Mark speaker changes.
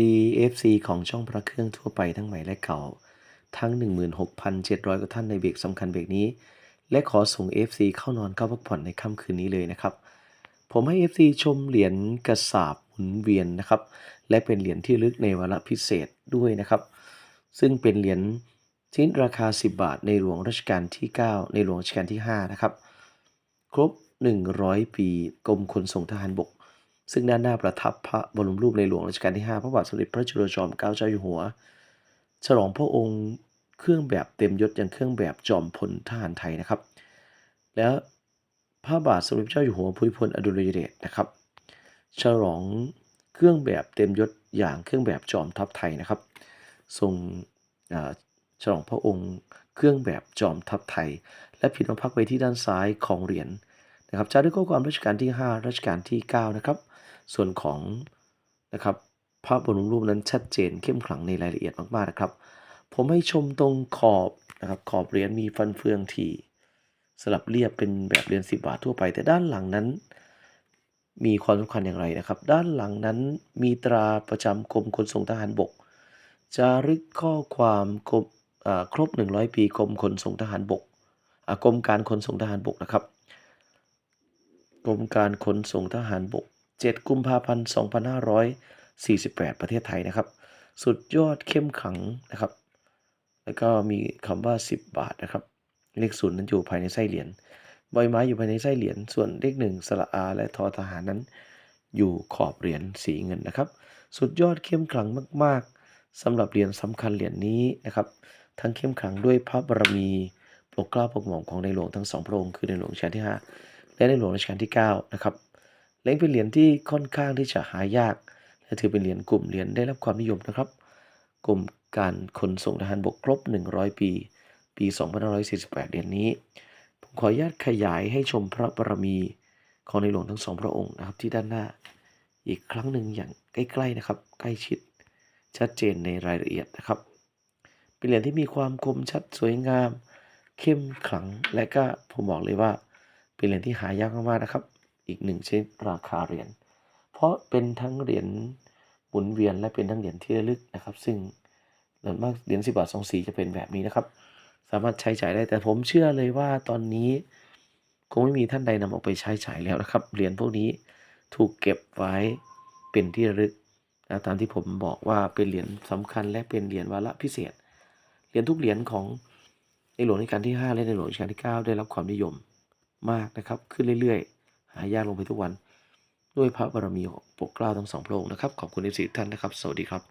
Speaker 1: ดี FC ของช่องพระเครื่องทั่วไปทั้งใหม่และเก่า ทั้ง 16,700 กว่าท่านในเบรกสำคัญเบรกนี้ และขอส่ง FC เข้านอนเข้าพักผ่อนในค่ำคืนนี้เลยนะครับ ผมให้ FC ชมเหรียญกระสาบหมุนเวียนนะครับ และเป็นเหรียญที่ลึกในวาระพิเศษด้วยนะครับ ซึ่งเป็นเหรียญชิ้นราคา 10 บาท ในหลวงรัชกาลที่ 9 ในหลวงรัชกาลที่ 5 นะครับ ครบ 100 ปีกรมขนส่งทหารบก ซึ่งด้านหน้าประทับพระบรมรูปในหลวงรัชกาลที่ 5 พระบาทสมเด็จพระจุลจอมเกล้าเจ้าอยู่หัว ฉลองพระองค์เครื่องแบบเต็มยศยังเครื่องแบบจอมพลทหารไทยนะครับ แล้วพระบาทสมเด็จเจ้าอยู่หัวภูมิพลอดุลยเดชนะครับ ฉลองเครื่องแบบเต็มยศอย่างเครื่องแบบจอมทัพไทยนะครับ ทรงฉลองพระองค์เครื่องแบบจอมทัพไทย และพิมพ์มาพักไว้ที่ด้านซ้ายของเหรียญ นะครับจารึกข้อความรัชกาลที่ 5 รัชกาลที่ 9 นะครับ ส่วนของนะครับพระบรมรูปนั้นชัดเจนเข้มขลังในรายละเอียดมากๆนะครับ ผมให้ชมตรงขอบนะครับขอบเหรียญมีฟันเฟืองที่สลับเรียบเป็นแบบเหรียญ10 บาททั่วไป แต่ด้านหลังนั้น มีความสำคัญอย่างไรนะครับ ด้านหลังนั้นมีตราประจำกรมขนส่งทหารบกจารึกข้อความกรมอ่าครบ 100 ปีกรมขนส่งทหารบกกรมการขนส่งทหารบกนะครับ กรมการขนส่งทหารบก 7 กุมภาพันธ์ 2548 ประเทศไทยนะครับ สุดยอดเข้มขังนะครับ แล้วก็มีคำว่า 10 บาทนะครับ เลขศูนย์นั้นอยู่ภายในไส้เหรียญใบไม้อยู่ภายในไส้เหรียญ ส่วนเลขหนึ่งสระอาและทอทหารนั้น อยู่ขอบเหรียญสีเงินนะครับ สุดยอดเข้มขลังมากๆสำหรับเหรียญสำคัญเหรียญนี้นะครับ ทั้งเข้มขลังด้วยพระบารมีปรดเกล้าปกหม่อมของในหลวงทั้งสองพระองค์คือในหลวงรัชกาลที่ 5 และในหลวงรัชกาลที่9นะครับและเป็นเหรียญที่ค่อนข้างที่จะหายากและถือเป็นเหรียญกลุ่มเหรียญได้รับความนิยมนะครับกรมการขนส่งทหารบกครบ 100 ปี ปี 2548เดือนนี้ ผมขออนุญาตขยายให้ชมพระบารมีของในหลวงทั้งสองพระองค์นะครับที่ด้านหน้าอีกครั้งหนึ่งอย่างใกล้ๆนะครับ ใกล้ชิดชัดเจนในรายละเอียดนะครับ เป็นเหรียญที่มีความคมชัดสวยงาม เข้มขลังและก็ผมบอกเลยว่า เป็นเหรียญที่หายากมากๆนะครับ อีกหนึ่งชนิดราคาเหรียญ เพราะเป็นทั้งเหรียญหมุนเวียนและเป็นทั้งเหรียญที่ระลึกนะครับ ซึ่งเหรียญมากเหรียญสิบบาทสองสีจะเป็นแบบนี้นะครับ สามารถใช้จ่ายได้แต่ผมเชื่อเลยว่าตอนนี้คงไม่มีท่านใดนำออกไปใช้จ่ายแล้วนะครับ เหรียญพวกนี้ถูกเก็บไว้เป็นที่ระลึกนะตามที่ผมบอกว่าเป็นเหรียญสำคัญและเป็นเหรียญวาระพิเศษ เหรียญทุกเหรียญของในหลวงรัชกาลที่ 5 และในหลวงรัชกาลที่ 9 ได้รับความนิยม มากนะครับ ขึ้นเรื่อยๆ หายากลงไปทุกวัน ด้วยพระบารมีของปกเกล้าทั้งสองพระองค์นะครับ ขอบคุณเอฟซีท่านนะครับ สวัสดีครับ